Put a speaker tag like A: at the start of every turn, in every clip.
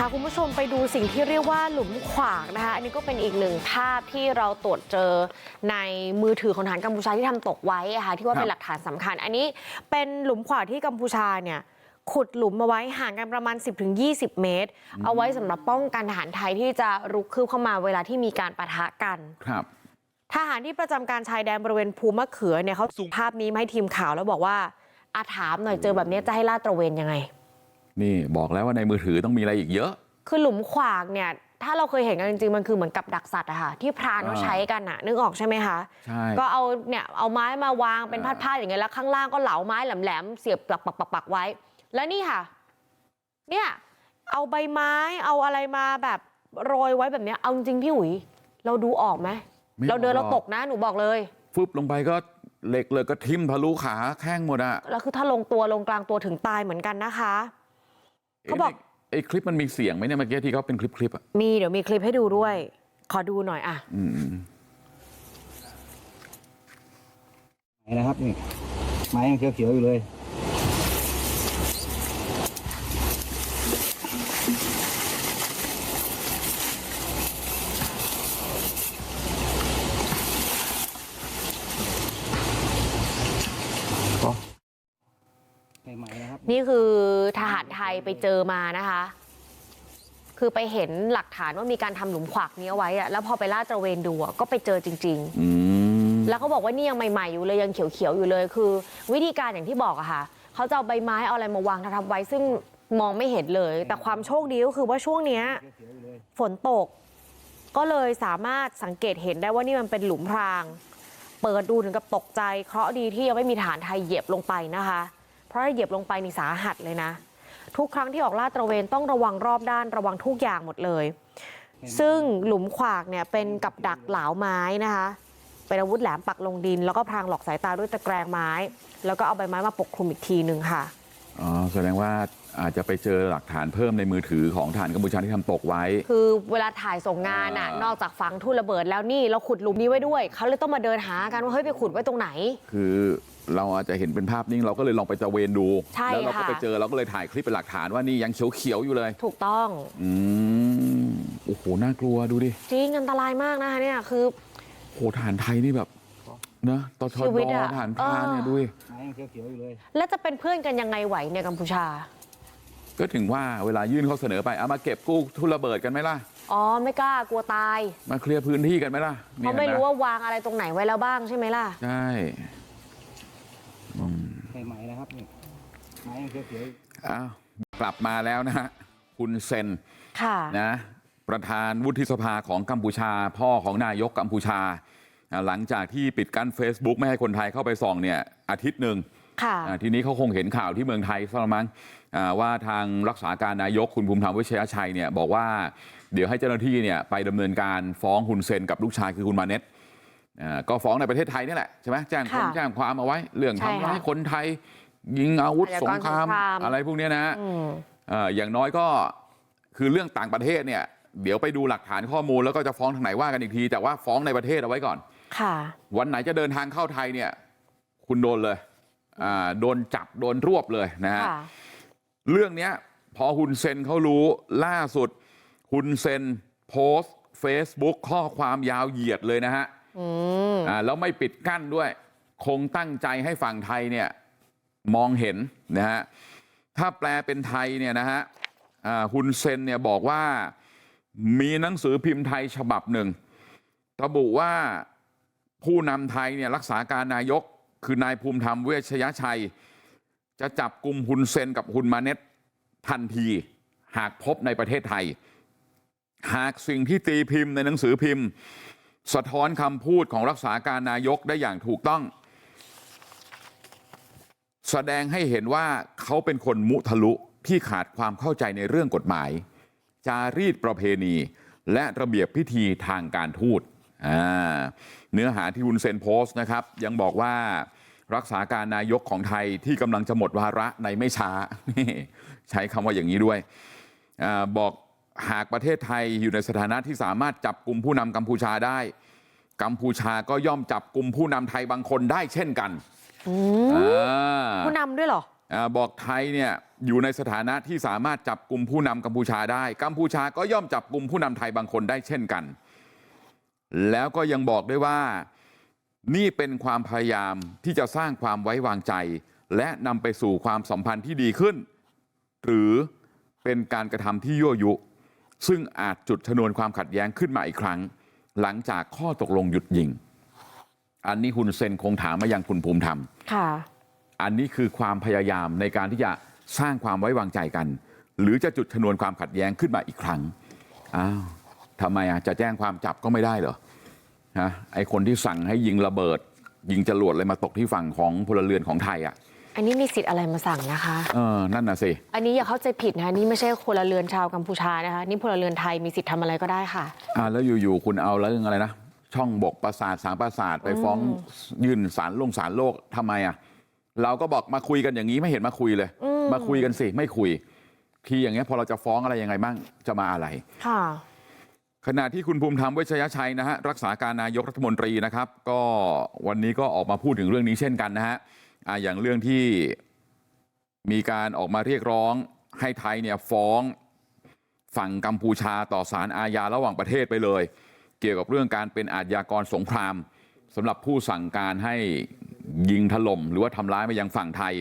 A: พาคุณผู้ชมไปดูสิ่งที่เรียกว่าหลุมขวากนะคะ อันนี้ก็เป็นอีกหนึ่งภาพที่เราตรวจเจอในมือถือของทหารกัมพูชาที่ทำตกไว้อะค่ะที่ว่าเป็นหลักฐานสำคัญ อันนี้เป็นหลุมขวากที่กัมพูชาเนี่ยขุดหลุมมาไว้ห่างกันประมาณ 10-20 เมตร เอาไว้สำหรับป้องกันทหารไทยที่จะรุกคืบเข้ามาเวลาที่มีการปะทะกัน
B: ครับ
A: ทหารที่ประจำการชายแดนบริเวณภูมะเขือเนี่ยเขาส่งภาพนี้มาให้ทีมข่าวแล้วบอกว่าอาถามหน่อยเจอแบบนี้จะให้ลาดตระเวนยังไง
B: นี่บอกแล้วว่าในมือถือต้องมีอะไรอีกเยอะ
A: คือหลุมขวากเนี่ยถ้าเราเคยเห็นกันจริงๆมันคือเหมือนกับดักสัตว์อะค่ะที่พรานเขา
B: อ่า
A: ใช้กันอะนึกออกใช่ไหมคะ
B: ใช่
A: ก็เอาเนี่ยเอาไม้มาวางเป็น
B: อ่า
A: พาดๆอย่างเงี้ยแล้วข้างล่างก็เหลาไม้แหลมๆเสียบปักปักปักปักไว้ แล้วนี่ค่ะ เนี่ยเอาใบไม้เอาอะไรมาแบบโรยไว้แบบเนี้ยเอาจริงๆพี่อุ๋ยเราดูออกไหม
B: ไม่
A: เราเดิน
B: อ
A: เรา
B: อก
A: ตกนะหนูบอกเลย
B: ฟึบลงไปก็เหล็กเลยก็ทิ่มทะลุขาแข้งหมดอะ
A: แล้วคือถ้าลงตัวลงกลางตัวถึงตายเหมือนกันนะคะ เขาบอกะ
B: ไอ้คลิปมันมีเสียงไหมเนี่ยเมื่อกี้ที่เขาเป็นคลิปคลิปๆอะ
A: มีเดี๋ยวมีคลิปให้ดูด้วยขอดูหน่อยอะ
B: อืม
C: ไหนนะครับนี่ไม้ยังเขียวๆอยู่เลยก็ใหม่ๆนะครับ
A: นี่คือ ทหารไทยไปเจอมานะคะคือไปเห็นหลักฐานว่ามีการทำหลุมขวากนี้เอาไว้อะแล้วพอไปลาดตระเวนดูอะก็ไปเจอจริง
B: อืม
A: ๆแล้วเขาบอกว่านี่ยังใหม่ๆอยู่เลยยังเขียวๆอยู่เลย คือ วิธีการอย่างที่บอกอะค่ะเขาจะเอาใบไม้เอาอะไรมาวางทับๆไว้ซึ่งมองไม่เห็นเลย แต่ความโชคดีก็คือว่าช่วงเนี้ย
C: เขียวๆอยู่เลย
A: ฝนตก ก็เลยสามารถสังเกตเห็นได้ว่านี่มันเป็นหลุมพราง เปิดดูถึงกับตกใจ เคราะห์ดีที่ยังไม่มีฐานไทยเหยียบลงไปนะคะ เพราะถ้าเหยียบลงไปนี่สาหัสเลยนะ ทุกครั้งที่ออกลาดตระเวนต้องระวังรอบด้านระวังทุกอย่างหมดเลย ซึ่งหลุมขวากเนี่ยเป็นกับดักเหลาไม้นะคะเป็นอาวุธแหลมปักลงดิน แล้วก็พรางหลอกสายตาด้วยตะแกรงไม้ แล้วก็เอาใบไม้มาปกคลุมอีกทีหนึ่งค่ะ
B: อ๋อแสดงว่าอาจจะไปเจอหลักฐานเพิ่มในมือถือของฐานกัมพูชาที่ทำตกไว้
A: คือเวลาถ่ายส่งงานอะ
B: อ่าน
A: นอกจากฝังทุ่นระเบิดแล้วนี่เราขุดหลุมนี้ไว้ด้วย เขาเลยต้องมาเดินหากันว่าเฮ้ยไปขุดไว้ตรงไหน
B: คือ เราอาจจะเห็นเป็นภาพนิ่งเราก็เลยลองไปตระเวนดู
A: ใช่
B: แล้วเราก็
A: ค่ะ
B: ไปเจอเราก็เลยถ่ายคลิปเป็นหลักฐานว่านี่ยังเขียวๆอยู่เลย
A: ถูกต้อง
B: อืมโอ้โหน่ากลัวดูดิ
A: จริงอันตรายมากนะคะเนี่ยคือ
B: โหฐานไทยนี่แบบนะตช
A: ชีวิ
B: ด
A: ตอะ
B: ฐานพรานเนี่ย
A: เออ
B: ดูดิ
C: ไม้ยังเขียวๆอยู่เลย
A: แล้วจะเป็นเพื่อนกันยังไงไหวเนี่ยกัมพูชา
B: ก็ถึงว่าเวลายื่นข้อเสนอไปเอามาเก็บกู้ทุนระเบิดกันไหมล่ะ
A: อ๋อไม่กล้ากลัวตาย
B: มาเคลียร์พื้นที่กันไหมล่ะ
A: เพราะไม่รู้ว่าวางอะไรตรงไหนไว้แล้วบ้างใช่ไหมล่ะ
B: ใช่
C: ใหม่ๆนะครับนี่ไม้ยังเขียวๆ อยู่
B: อ้าวกลับมาแล้วนะฮะคุณเซน
A: ค่ะ
B: นะประธานวุฒิสภาของกัมพูชาพ่อของนายกกัมพูชาอ่าหลังจากที่ปิดกั้น Facebook ไม่ให้คนไทยเข้าไปส่องเนี่ยอาทิตย์หนึ่ง
A: ค่ะ
B: อ่าทีนี้เขาคงเห็นข่าวที่เมืองไทยซะละมั้งอ่าว่าทางรักษาการนายกคุณภูมิธรรมเวชยชัยเนี่ยบอกว่าเดี๋ยวให้เจ้าหน้าที่เนี่ยไปดำเนินการฟ้องคุณเซนกับลูกชายคือคุณมาเน็ตอ่าก็ฟ้องในประเทศไทยนี่แหละใช่ไหมแจ้งคน
A: ค่ะ
B: แจ้งความเอาไว้ เรื่อง
A: ใช่
B: ทำร้าย
A: ค่ะ
B: คนไทย ยิงอาวุธ
A: อาช
B: ส
A: ญากรง
B: คราม
A: สงคราม
B: อะไรพวกเนี้ยนะ
A: อืม
B: เอ่ออย่างน้อยก็คือเรื่องต่างประเทศเนี่ยเดี๋ยวไปดูหลักฐานข้อมูลแล้วก็จะฟ้องทางไหนว่ากันอีกทีแต่ว่าฟ้องในประเทศเอาไว้ก่อน
A: ค่ะ
B: วันไหนจะเดินทางเข้าไทยเนี่ยคุณโดนเลยอ่าโดนจับโดนรวบเลยนะฮะ
A: ค่ะ
B: เรื่องเนี้ยพอฮุนเซนเขารู้ล่าสุดฮุนเซนโพสต์ Facebook ข้อความยาวเหยียดเลยนะฮะ
A: อืม
B: อ่าแล้วไม่ปิดกั้นด้วยคงตั้งใจให้ฝั่งไทยเนี่ย มองเห็นนะฮะถ้าแปลเป็นไทยเนี่ยนะฮะอ่าฮุนเซนเนี่ยบอกว่ามีหนังสือพิมพ์ไทยฉบับหนึ่งระบุว่าผู้นำไทยเนี่ยรักษาการนายกคือนายภูมิธรรมเวชยชัย จะจับกลุ่มฮุนเซนกับฮุนมาเน็ตทันทีหากพบในประเทศไทย หากสิ่งที่ตีพิมพ์ในหนังสือพิมพ์ สะท้อนคำพูดของรักษาการนายกได้อย่างถูกต้อง แสดงให้เห็นว่าเขาเป็นคนมุทะลุที่ขาดความเข้าใจในเรื่องกฎหมายจารีตประเพณีและระเบียบพิธีทางการทูตเนื้อหาที่วุนเซนโพสต์นะครับยังบอกว่ารักษาการนายกของไทยที่กำลังจะหมดวาระในไม่ช้าใช้คำว่าอย่างนี้ด้วยอบอกหากประเทศไทยอยู่ในสถานะที่สามารถจับกลุ่มผู้นำกัมพูชาได้กัมพูชาก็ย่อมจับกลุ่มผู้นำไทยบางคนได้เช่นกัน
A: อ
B: อ่า บอกไทยเนี่ยอยู่ในสถานะที่สามารถจับกลุ่มผู้นำกัมพูชาได้กัมพูชาก็ย่อมจับกลุ่มผู้นำไทยบางคนได้เช่นกันแล้วก็ยังบอกด้วยว่านี่เป็นความพยายามที่จะสร้างความไว้วางใจ และนำไปสู่ความสัมพันธ์ที่ดีขึ้น หรือเป็นการกระทำที่ยั่วยุ ซึ่งอาจจุดชนวนความขัดแย้งขึ้นมาอีกครั้ง หลังจากข้อตกลงหยุดยิง อันนี้คุณเซนคงถามมายังคุณภูมิธรรม
A: ค่ะ
B: อันนี้คือความพยายามในการที่จะสร้างความไว้วางใจกันหรือจะจุดชนวนความขัดแย้งขึ้นมาอีกครั้งอ้าวทำไมอะจะแจ้งความจับก็ไม่ได้เหรอฮะไอคนที่สั่งให้ยิงระเบิด ยิงจรวดเลยมาตกที่ฝั่งของพลเรือนของไทยอะ
A: อันนี้มีสิทธิ์อะไรมาสั่งนะคะ
B: เออนั่นน่ะสิ
A: อันนี้อย่าเข้าใจผิดนะคะนี่ไม่ใช่พลเรือนชาวกัมพูชานะคะนี่พลเรือนไทยมีสิทธิ์ทำอะไรก็ได้ค่ะ
B: อ่าแล้วอยู่ๆคุณเอาเรื่องอะไรนะช่องบกประสาทสามประสาทไปฟ้องยื่นสารลงสารโลกทำไมอะ เราก็บอกมาคุยกันอย่างนี้ไม่เห็นมาคุยเลย
A: อืม
B: มาคุยกันสิไม่คุยทีอย่างเงี้ยพอเราจะฟ้องอะไรยังไงบ้างจะมาอะไร
A: ค่ะ
B: ขณะที่คุณภูมิธรรมเวชยชัยนะฮะรักษาการนายกรัฐมนตรีนะครับก็วันนี้ก็ออกมาพูดถึงเรื่องนี้เช่นกันนะฮะอ่าอย่างเรื่องที่มีการออกมาเรียกร้องให้ไทยเนี่ยฟ้องฝั่งกัมพูชาต่อศาลอาญาระหว่างประเทศไปเลยเกี่ยวกับเรื่องการเป็นอาชญากรสงครามสำหรับผู้สั่งการให้ ยิงถล่มหรือว่าทำร้ายมายังฝั่งไทย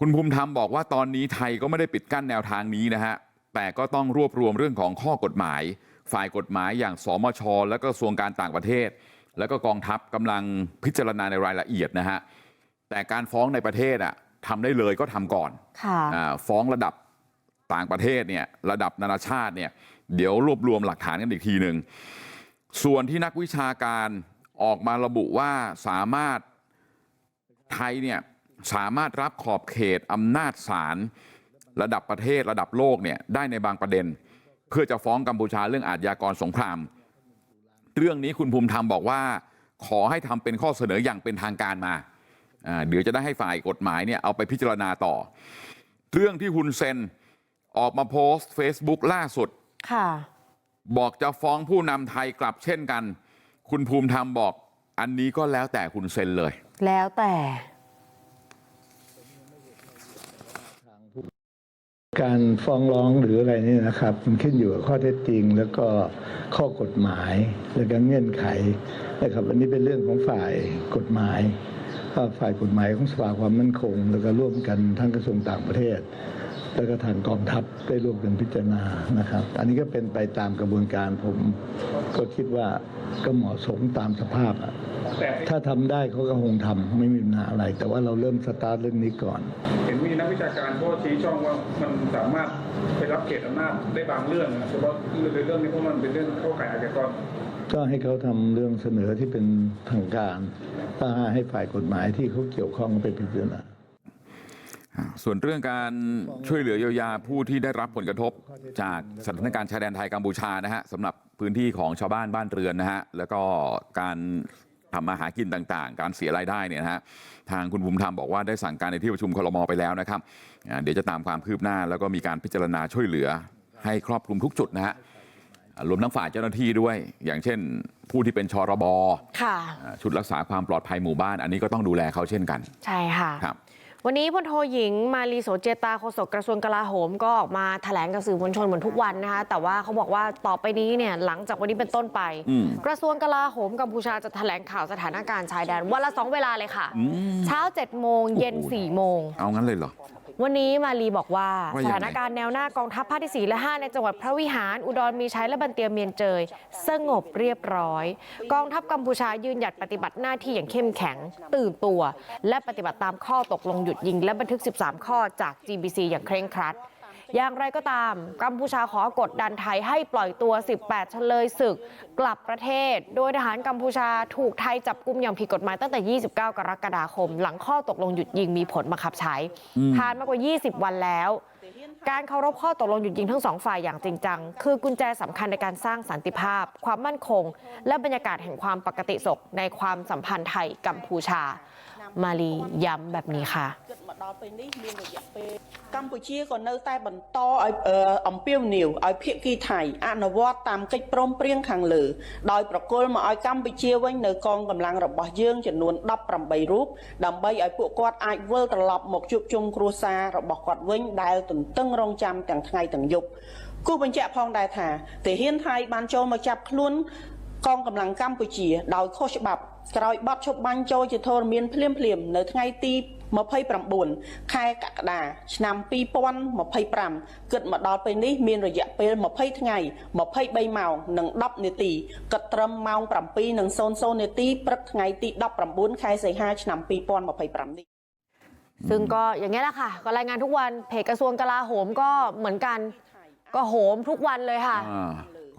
B: คุณภูมิธรรมบอกว่าตอนนี้ไทยก็ไม่ได้ปิดกั้นแนวทางนี้นะฮะแต่ก็ต้องรวบรวมเรื่องของข้อกฎหมาย ฝ่ายกฎหมายอย่างสมช และก็กระทรวงการต่างประเทศ แล้วก็กองทัพกำลังพิจารณาในรายละเอียดนะฮะแต่การฟ้องในประเทศอะทำได้เลยก็ทำก่อน
A: ค่ะ
B: อ่าฟ้องระดับต่างประเทศเนี่ยระดับนานาชาติเนี่ยเดี๋ยวรวบรวมหลักฐานกันอีกทีหนึ่งส่วนที่นักวิชาการออกมาระบุว่าสามารถ ไทยเนี่ยสามารถรับขอบเขตอำนาจศาลระดับประเทศระดับโลกเนี่ยได้ในบางประเด็นเพื่อจะฟ้องกัมพูชาเรื่องอาชญากรสงครามเรื่องนี้คุณภูมิธรรมบอกว่าขอให้ทำเป็นข้อเสนออย่างเป็นทางการมาอ่าเดี๋ยวจะได้ให้ฝ่ายกฎหมายเนี่ยเอาไปพิจารณาต่อ เรื่องที่ฮุนเซนออกมาโพสต์ Facebook ล่าสุด
A: ค่ะ
B: บอกจะฟ้องผู้นำไทยกลับเช่นกัน คุณภูมิธรรมบอก อันนี้ก็แล้วแต่คุณเซนเลย
A: แล้วแต่
D: การฟ้องร้องหรืออะไรนี่นะครับมันขึ้นอยู่กับข้อเท็จจริง แล้วก็ข้อกฎหมายแล้วก็เงื่อนไขนะครับอันนี้เป็นเรื่องของฝ่ายกฎหมายฝ่ายกฎหมายของสภาความมั่นคง แล้วก็ร่วมกันทั้งกระทรวงต่างประเทศ แล้วก็ทางกองทัพได้ร่วมกันพิจารณานะครับ อันนี้ก็เป็นไปตามกระบวนการผมก็คิดว่าก็เหมาะสมตามสภาพอะถ้าทำได้เขาก็คงทำไม่มีปัญหาอะไร แต่ว่าเราเริ่มสตาร์ทเรื่องนี้ก่อน
E: เห็นมีนักวิชาการก็ชี้ช่องว่ามันสามารถไปรับเขตอำนาจได้บางเรื่องนะเฉพาะในเรื่องนี้เพราะมันเป็นเรื่องเข้าข่ายอาชญากร
D: ก็ให้เขาทำเรื่องเสนอที่เป็นทางการถ้าให้ฝ่ายกฎหมายที่เขาเกี่ยวข้องไปพิจารณา
B: ส่วนเรื่องการช่วยเหลือเยียวยาผู้ที่ได้รับผลกระทบจากสถานการณ์ชายแดนไทยกัมพูชานะฮะสำหรับพื้นที่ของชาวบ้านบ้านเรือนนะฮะแล้วก็การทำมาหากินต่างๆ การเสียรายได้เนี่ยนะฮะทางคุณภูมิธรรมบอกว่าได้สั่งการในที่ประชุมคลมไปแล้วนะครับอ่าเดี๋ยวจะตามความคืบหน้าแล้วก็มีการพิจารณาช่วยเหลือให้ครอบคลุมทุกจุดนะฮะอ่ารวมทั้งฝ่ายเจ้าหน้าที่ด้วย อย่างเช่น ผู้ที่เป็นชรบ
A: ค่ะ
B: อ่าชุดรักษาความปลอดภัยหมู่บ้าน อันนี้ก็ต้องดูแลเขาเช่นกัน
A: ใช่ค่ะ
B: ครับ
A: วันนี้พลโทหญิงมาลีโสเจตาโฆษกกระทรวงกลาโหมก็ออกมาแถลงกับสื่อมวลชนเหมือนทุกวันนะคะแต่ว่าเขาบอกว่าต่อไปนี้เนี่ยหลังจากวันนี้เป็นต้นไป
B: อืม
A: กระทรวงกลาโหมกัมพูชาจะแถลงข่าวสถานการณ์ชายแดนวันละสองเวลาเลยค่ะ
B: อืม
A: เช้า7โมงเย็น4โมง
B: เอางั้นเลยเหรอ
A: วันนี้มาลีบอกว่า
B: ว่า
A: ส
B: ยังไง
A: ถานการณ์แนวหน้ากองทัพภาคที่4และ5ในจังหวัดพระวิหาร อุดรมีชัยและบันเตียเมียนเจย สงบเรียบร้อย กองทัพกัมพูชายืนหยัดปฏิบัติหน้าที่อย่างเข้มแข็ง ตื่นตัว และปฏิบัติตามข้อตกลงหยุดยิง และบันทึก 13 ข้อจาก GBC อย่างเคร่งครัด อย่างไรก็ตามกัมพูชาขอกดดันไทยให้ปล่อยตัว18เฉลยศึกกลับประเทศโดยทหารกัมพูชาถูกไทยจับกุมอย่างผิดกฎหมายตั้งแต่29กรกฎาคม หลังข้อตกลงหยุดยิงมีผลบังคับใช้ผ่านมากว่า 20 วันแล้ว การเคารพข้อตกลงหยุดยิงทั้งสองฝ่ายอย่างจริงจังคือกุญแจสำคัญในการสร้างสันติภาพ ความมั่นคง และบรรยากาศแห่งความปกติสุขในความสัมพันธ์ไทยกัมพูชา มาลีย้ำแบบนี้ค่ะ
F: គិតមកដល់ពេលនេះមានរយៈពេលកម្ពុជាក៏នៅតែបន្តឲ្យអឺអំពាវនាវឲ្យភាគីថៃអនុវត្តតាមកិច្ចព្រមព្រៀងខាងលើ ដោយប្រគល់មកឲ្យកម្ពុជាវិញនៅកងកម្លាំងរបស់យើងចំនួន18រូបដើម្បីឲ្យពួកគាត់អាចវិលត្រឡប់មកជួបជុំគ្រួសាររបស់គាត់វិញដែលទន្ទឹងរង់ចាំទាំងថ្ងៃទាំងយប់គូបញ្ជាក់ផងដែរថាទាហានថៃបានចូលមកចាប់ខ្លួន กองกำลังกัมพูชีโดยโคชบับกรอยบับชกบังโจจะโทรเมียนเพลียมเพลียมในไงตีมาพายปรำบุญไข่กักดาชนำปีปวันมาพายปรำเกิดมาดอไปนี้เมียนระยะเปลมาพายไงมาพายใบเมาหนึ่งดับเนตีกระตรมเมาปรำปีหนึ่งโซนโซนเนตีปรักไงตีดับปรำบุญไข่ใส่ห้าชนำปีปวันมาพายปรำนี้
B: ซึ่ง
A: ก็อย่างเงี้ยแหละค่ะก็รายงานทุกวันเพจกระทรวงกลาโหมก็เหมือนกัน ก็โหมทุกวันเลยค่ะ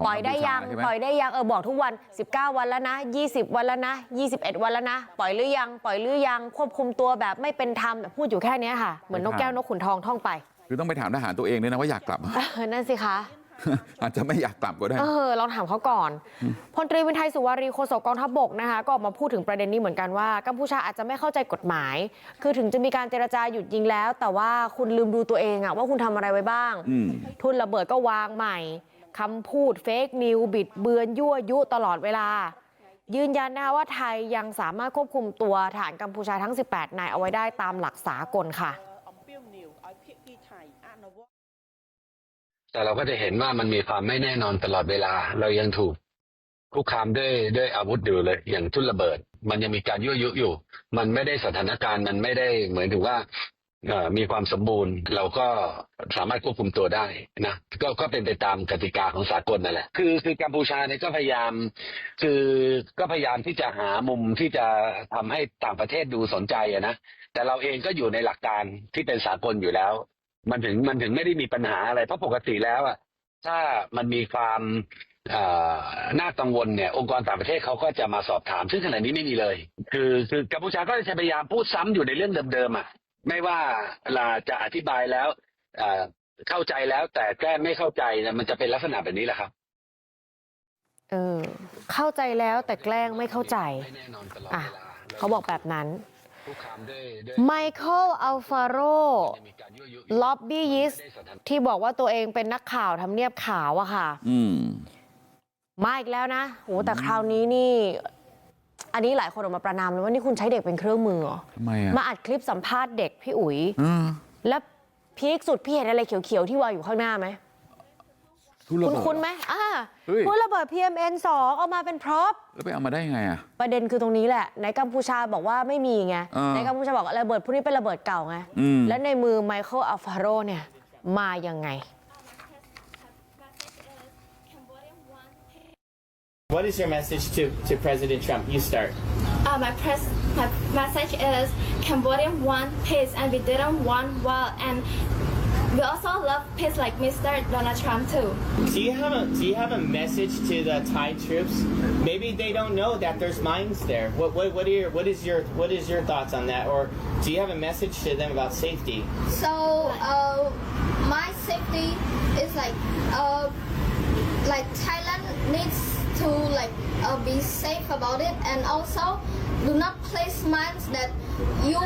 A: ปล่อยได้ยัง
B: กัมพูชาใช่ไหม
A: ปล่อยได้ยังเออบอกทุกวัน 19 วันแล้วนะ 20 วันแล้วนะ 21 วันแล้วนะ ปล่อยหรือยังปล่อยหรือยังควบคุมตัวแบบไม่เป็นธรรมแบบพูดอยู่แค่เนี้ยค่ะเหมือนนกแก้วนกขุนทองท่องไป
B: คือต้องไปถามทหารตัวเองด้วยนะว่าอยากกลับ
A: เออนั่นสิคะ
B: อาจจะไม่อยากกลับก็ได้
A: เออลองถามเขาก่อนพลตรีวินไทยสุวารีโฆษกกองทัพบกนะคะ ก็ออกมาพูดถึงประเด็นนี้เหมือนกันว่ากัมพูชาอาจจะไม่เข้าใจกฎหมาย คือถึงจะมีการเจรจาหยุดยิงแล้ว แต่ว่าคุณลืมดูตัวเองอะว่าคุณทำอะไรไว้บ้าง
B: อืม
A: ทุนระเบิดก็วางใหม่ คำพูดเฟคนิวบิดเบือนยั่วยุตลอดเวลายืนยันนะคะว่าไทยยังสามารถควบคุมตัวฐานกัมพูชาทั้ง 18 นายเอาไว้ได้ตามหลักสากลค่ะ
G: แต่เราก็จะเห็นว่ามันมีความไม่แน่นอนตลอดเวลา เรายังถูกคุกคามด้วยด้วยอาวุธอยู่เลย อย่างทุ่นระเบิด มันยังมีการยั่วยุอยู่ มันไม่ได้สถานการณ์มันไม่ได้เหมือนถึงว่า มีความสมบูรณ์ เราก็สามารถควบคุมตัวได้นะก็ก็เป็นไปตามกติกาของสากลนั่นแหละคือคือกัมพูชาเนี่ยก็พยายาม คือก็พยายามที่จะหามุมที่จะทำให้ต่างประเทศดูสนใจนะแต่เราเองก็อยู่ในหลักการที่เป็นสากลอยู่แล้ว มันถึงมันถึงไม่ได้มีปัญหาอะไรเพราะปกติแล้วอะถ้ามันมีความน่ากังวลเนี่ยองค์กรต่างประเทศเขาก็จะมาสอบถาม ซึ่งขณะนี้ไม่มีเลย คือคือกัมพูชาก็จะพยายามพูดซ้ำอยู่ในเรื่องเดิมๆอะ ไม่ว่าเราจะอธิบายแล้วเอ่อเข้าใจแล้วแต่แก้ไม่เข้าใจเนี่ยมันจะเป็นลักษณะแบบนี้แหละครับ
A: เออ เข้าใจแล้วแต่แกล้งไม่เข้าใจ
G: ไม่แน่นอนตลอด
A: อะ
G: เวลา
A: เขาบอกแบบนั้น
G: คุกคามด้วยด้วย
A: ไมเคิลอัลฟาโร
G: จะมีการยั่วยุ
A: ล็อบบี้ยิสต์ที่บอกว่าตัวเองเป็นนักข่าวทำเนียบขาวอะค่ะ
B: อืม
A: มาอีกแล้วนะโหแต่คราวนี้นี่ อันนี้หลายคนออกมาประนามเลยว่านี่คุณใช้เด็กเป็นเครื่องมือเหรอ
B: ทำไมอะ
A: มาอัดคลิปสัมภาษณ์เด็กพี่อุ๋ย
B: อืม
A: แล้วพีคสุดพี่เห็นอะไรเขียวๆที่วางอยู่ข้างหน้าไหม
B: ทุเรศ
A: คุณคุณไหมอ่า
B: เฮ้ย
A: ทุนระเบิด PMN 2เอามาเป็นพร็อพ
B: แล้วไปเอามาได้ยังไงอะ
A: ประเด็นคือตรงนี้แหละในกัมพูชาบอกว่าไม่มีไง
B: อ่า
A: ในกัมพูชาบอกระเบิดพวกนี้เป็นระเบิดเก่าไง
B: อืม
A: และในมือไมเคิลอัลฟาโรเนี่ยมายังไง
H: What is your message to, to President Trump? You start.
I: Uh, my, press, my message is Cambodian want peace and we didn't want war and we also love peace like Mr. Donald Trump too.
H: Do you have a do you have a message to the Thai troops? Maybe they don't know that there's mines there. What what, what are your what is your what is your thoughts on that? Or do you have a message to them about safety?
J: So uh, my safety is like uh, like Thailand needs to like uh, be safe about it and also do not place mines that you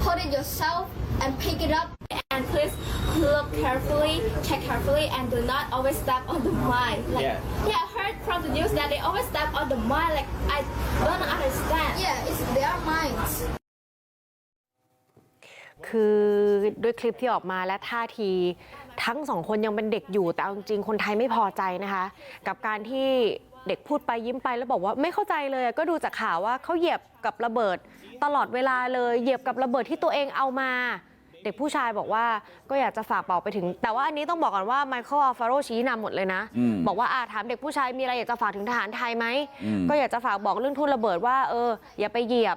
J: put it yourself and pick it up
I: And please look carefully, check carefully, and do not always step on the mine. Like,
H: Yeah.
I: yeah, I heard from the news that they always step on the mine. Like, I don't understand.
J: yeah it's their mines
A: คือด้วยคลิปที่ออกมาและท่าทีทั้งสองคนยังเป็นเด็กอยู่แต่เอาจริงๆคนไทยไม่พอใจนะคะ กับการที่ เด็กพูดไปยิ้มไปแล้วบอกว่าไม่เข้าใจเลยก็ดูจากข่าวว่าเขาเหยียบกับระเบิดตลอดเวลาเลยเหยียบกับระเบิดที่ตัวเองเอามา เด็กผู้ชายบอกว่าก็อยากจะฝากบอกไปถึง แต่ว่าอันนี้ต้องบอกก่อนว่าไมเคิลอัลฟาโรชี้นำหมดเลยนะ
B: อืม
A: บอกว่าอาถามเด็กผู้ชายมีอะไรอยากจะฝากถึงทหารไทยไหม
B: อืม
A: ก็อยากจะฝากบอกเรื่องทุ่นระเบิดว่าเอออย่าไปเหยียบ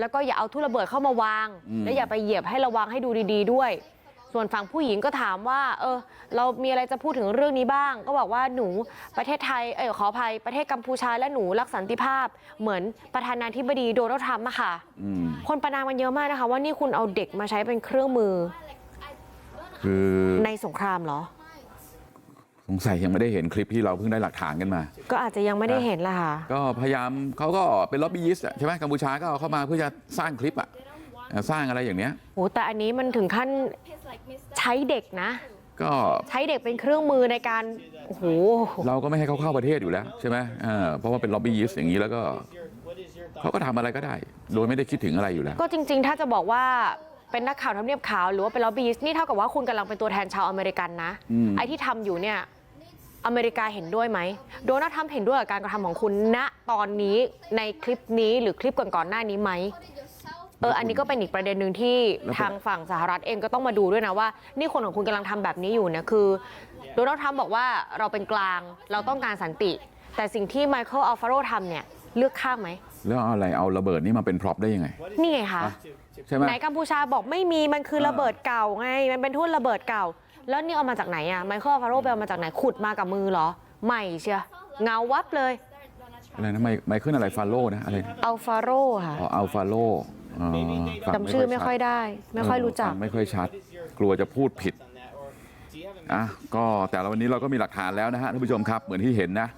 A: แล้วก็อย่าเอาทุ่นระเบิดเข้ามาวาง และอย่าไปเหยียบให้ระวังให้ดูดี ๆ ด้วย ส่วนฝั่งผู้หญิงก็ถามว่าเออเรามีอะไรจะพูดถึงเรื่องนี้บ้าง ก็บอกว่าหนูประเทศไทยเออขออภัยประเทศกัมพูชาและหนูรักสันติภาพ เหมือนประธานาธิบดีโดนัลด์ทรัมป์อะค่ะ
B: อืม
A: คนประนามกันเยอะมากนะคะ ว่านี่คุณเอาเด็กมาใช้เป็นเครื่องมือ
B: คือ
A: ในสงครามเหรอ
B: สงสัยยังไม่ได้เห็นคลิปที่เราเพิ่งได้หลักฐานกันมา
A: ก็อาจจะยังไม่ได้เห็นละค่ะ
B: ก็พยายามเขาก็เป็นล็อบบี้ยิสต์อะใช่ไหมกัมพูชาก็เอาเข้ามาเพื่อจะสร้างคลิปอะ
I: They don't
B: อะสร้างอะไรอย่างเนี้ย
A: โหแต่อันนี้มันถึงขั้น
I: Piece like Mr.
A: ใช้เด็กนะ
B: ก็
A: ใช้เด็กเป็นเครื่องมือในการโอ้โห
B: เราก็ไม่ให้เขาเข้าประเทศอยู่แล้วใช่ไหมอ่าเพราะว่าเป็นล็อบบี้ยิสอย่างนี้แล้วก็
H: What is your
B: เขาก็ทำอะไรก็ได้ โดยไม่ได้คิดถึงอะไรอยู่แล้ว
A: ก็จริง ๆ ถ้าจะบอกว่าเป็นนักข่าวทำเนียบขาวหรือว่าเป็นล็อบบี้นี่เท่ากับว่าคุณกำลังเป็นตัวแทนชาวอเมริกันนะ
B: อืม
A: ไอ้ที่ทำอยู่เนี่ยอเมริกาเห็นด้วยไหมโดนัลด์ทรัมป์เห็นด้วยกับการกระทำของคุณณตอนนี้ในคลิปนี้หรือคลิปก่อนๆหน้านี้ไหมเอออันนี้ก็เป็นอีกประเด็นหนึ่งที่ทางฝั่งสหรัฐเองก็ต้องมาดูด้วยนะว่านี่คนของคุณกำลังทำแบบนี้อยู่เนี่ยคือโดนัลด์ทรัมป์บอกว่าเราเป็นกลางเราต้องการสันติ แต่สิ่งที่ไมเคิลอัลฟาโรทำเนี่ยเลือกข้างไหม
B: แล้วเอาอะไรเอาระเบิดนี่มาเป็นพร็อพได้ยังไง
A: นี่ไงคะ
B: ใช่ไหม
A: ไหนกัมพูชาบอกไม่มีมันคือระเบิดเก่าไง มันเป็นทุ่นระเบิดเก่า แล้วนี่เอามาจากไหนอะไมเคิลอัลฟาโรไปเอามาจากไหนขุดมากับมือเหรอใหม่เชียเงาวับเลย
B: อะไรนะไมไมเคิลอะไรฟาโลนะอะไรนะ
A: อัลฟาโรค่ะ
B: อ๋ออัลฟาโลอ๋อ ฟัง
A: จำชื่อไม่ค่อยได้ ไม่ค่อยรู้จัก
B: ฟังไม่ค่อยชัด กลัวจะพูดผิด
H: on that? Or do you have a
B: อะก็แต่ละวันนี้เราก็มีหลักฐานแล้วนะฮะท่านผู้ชมครับ เหมือนที่เห็นนะ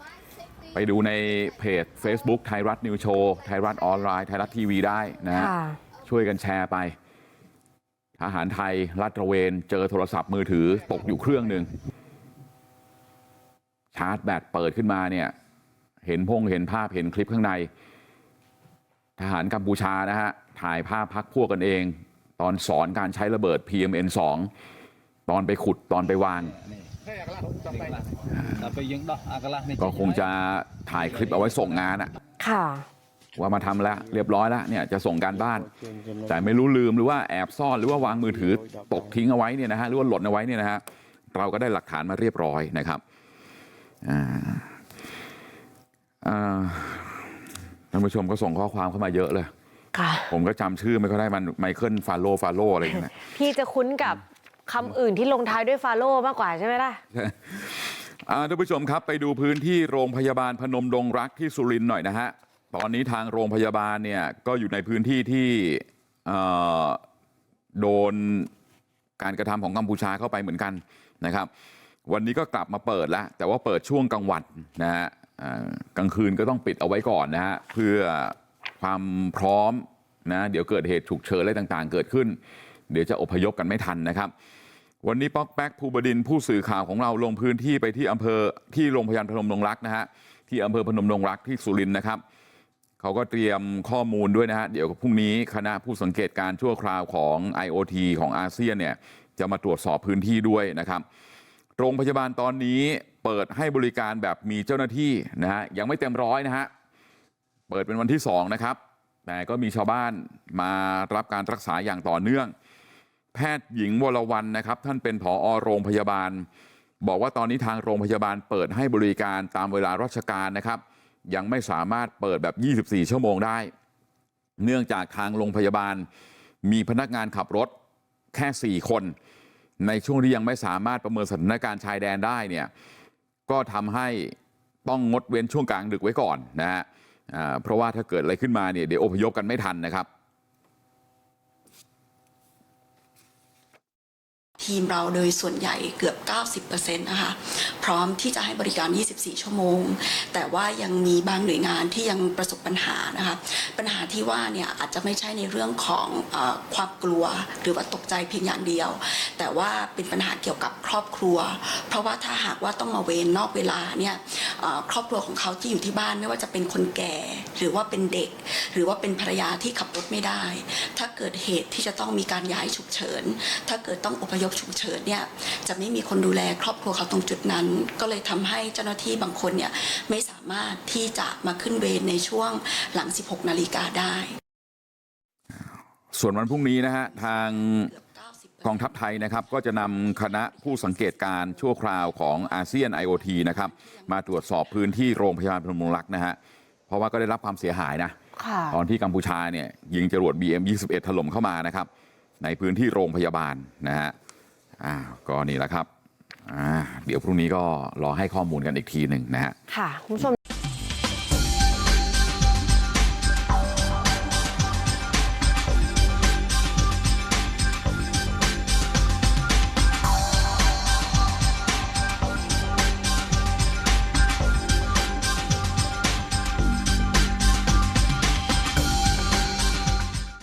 B: ไปดูในเพจ Facebook ไทยรัฐนิวโชว์ไทยรัฐออนไลน์ไทยรัฐทีวีได้นะฮะ
A: ค่ะ
B: ช่วยกันแชร์ไปทหารไทยลาดตระเวนเจอโทรศัพท์มือถือตกอยู่เครื่องหนึ่งชาร์จแบตเปิดขึ้นมาเนี่ย เห็นพงเห็นภาพเห็นคลิปข้างใน ทหารกัมพูชานะฮะถ่ายภาพพักพวกกันเองตอนสอนการใช้ระเบิดพีเอ็มเอ็นสองตอนไปขุดตอนไปวางก็คงจะถ่ายคลิปเอาไว้ส่งงานอะ
A: ค่ะ
B: ว่ามาทำแล้วเรียบร้อยแล้วเนี่ยจะส่งการบ้าน แต่ไม่รู้ลืมหรือว่าแอบซ่อนหรือว่าวางมือถือตกทิ้งเอาไว้เนี่ยนะฮะหรือว่าหล่นเอาไว้เนี่ยนะฮะเราก็ได้หลักฐานมาเรียบร้อยนะครับ ท่านผู้ชมก็ส่งข้อความเข้ามาเยอะเลย
A: ค่ะ
B: ผมก็จำชื่อไม่ค่อยได้มันไมเคิลฟาโลฟาโลอะไรอย่างเงี้ย
A: พี่จะคุ้นกับคำอื่นที่ลงท้ายด้วยฟาโลมากกว่าใช่ไหมล่ะ
B: อ่าท่านผู้ชมครับไปดูพื้นที่โรงพยาบาลพนมดงรักที่สุรินทร์หน่อยนะฮะตอนนี้ทางโรงพยาบาลเนี่ยก็อยู่ในพื้นที่ที่เอ่อโดนการกระทำของกัมพูชาเข้าไปเหมือนกันนะครับ วันนี้ก็กลับมาเปิดแล้วแต่ว่าเปิดช่วงกลางวันนะฮะอ่า กลางคืนก็ต้องปิดเอาไว้ก่อนนะฮะเพื่อความพร้อมนะเดี๋ยวเกิดเหตุฉุกเฉินอะไรต่างๆเกิดขึ้น เดี๋ยวจะอพยพกันไม่ทันนะครับ วันนี้ป๊อกแป๊กภูบดินผู้สื่อข่าวของเราลงพื้นที่ไปที่อำเภอที่โรงพยาบาลพนมดงรักนะฮะที่อำเภอพนมดงรักที่สุรินทร์นะครับเขาก็เตรียมข้อมูลด้วยนะฮะเดี๋ยวพรุ่งนี้คณะผู้สังเกตการณ์ชั่วคราวของ IoT ของอาเซียนเนี่ยจะมาตรวจสอบพื้นที่ด้วยนะครับ โรงพยาบาลตอนนี้ เปิดให้บริการแบบมีเจ้าหน้าที่นะฮะยังไม่เต็มร้อยนะฮะเปิดเป็นวันที่สองนะครับแต่ก็มีชาวบ้านมารับการรักษาอย่างต่อเนื่อง แพทย์หญิงวรวรรณนะครับ ท่านเป็นผอโรงพยาบาล บอกว่าตอนนี้ทางโรงพยาบาลเปิดให้บริการตามเวลาราชการนะครับ ยังไม่สามารถเปิดแบบ 24 ชั่วโมงได้ เนื่องจากทางโรงพยาบาลมีพนักงานขับรถแค่ 4 คน ในช่วงที่ยังไม่สามารถประเมินสถานการณ์ชายแดนได้เนี่ย ก็ทำให้ต้องงดเว้นช่วงกลางดึกไว้ก่อนนะฮะเพราะว่าถ้าเกิดอะไรขึ้นมาเนี่ยเดี๋ยวอพยพกันไม่ทันนะครับ
K: ทีมเราโดยส่วนใหญ่เกือบ 90%นะคะพร้อมที่จะให้บริการ 24 ชั่วโมง แต่ว่ายังมีบางหน่วยงานที่ยังประสบปัญหานะคะปัญหาที่ว่าเนี่ยอาจจะไม่ใช่ในเรื่องของอความกลัวหรือว่าตกใจเพียงอย่างเดียว แต่ว่าเป็นปัญหาเกี่ยวกับครอบครัว เพราะว่าถ้าหากว่าต้องมาเวรนอกเวลาเนี่ยครอบครัวของเขาที่อยู่ที่บ้านไม่ว่าจะเป็นคนแก่ หรือว่าเป็นเด็ก หรือว่าเป็นภรรยาที่ขับรถไม่ได้ ถ้าเกิดเหตุที่จะต้องมีการย้ายฉุกเฉิน ถ้าเกิดต้องอพยพฉุกเฉินเนี่ยจะไม่มีคนดูแลครอบครัวเขาตรงจุดนั้น ก็เลยทำให้เจ้าหน้าที่บางคนเนี่ยไม่สามารถที่จะมาขึ้นเวรในช่วงหลัง 16 นาฬิกาได้
B: ส่วนวันพรุ่งนี้นะฮะทาง
K: กอ
B: งทัพไทยนะครับก็จะนำคณะผู้สังเกตการชั่วคราวของอาเซียน IoT นะครับมาตรวจสอบพื้นที่โรงพยาบาลพนมรุงรักนะฮะ เพราะว่าก็ได้รับความเสียหายนะ
A: ค่ะ
B: ตอนที่กัมพูชาเนี่ยยิงจรวด BM 21ถล่มเข้ามานะครับในพื้นที่โรงพยาบาลนะฮะอ้าวก็นี่แหละครับอ่าเดี๋ยวพรุ่งนี้ก็รอให้ข้อมูลกันอีกทีหนึ่งนะฮะ
A: ค่ะคุณผู้ชม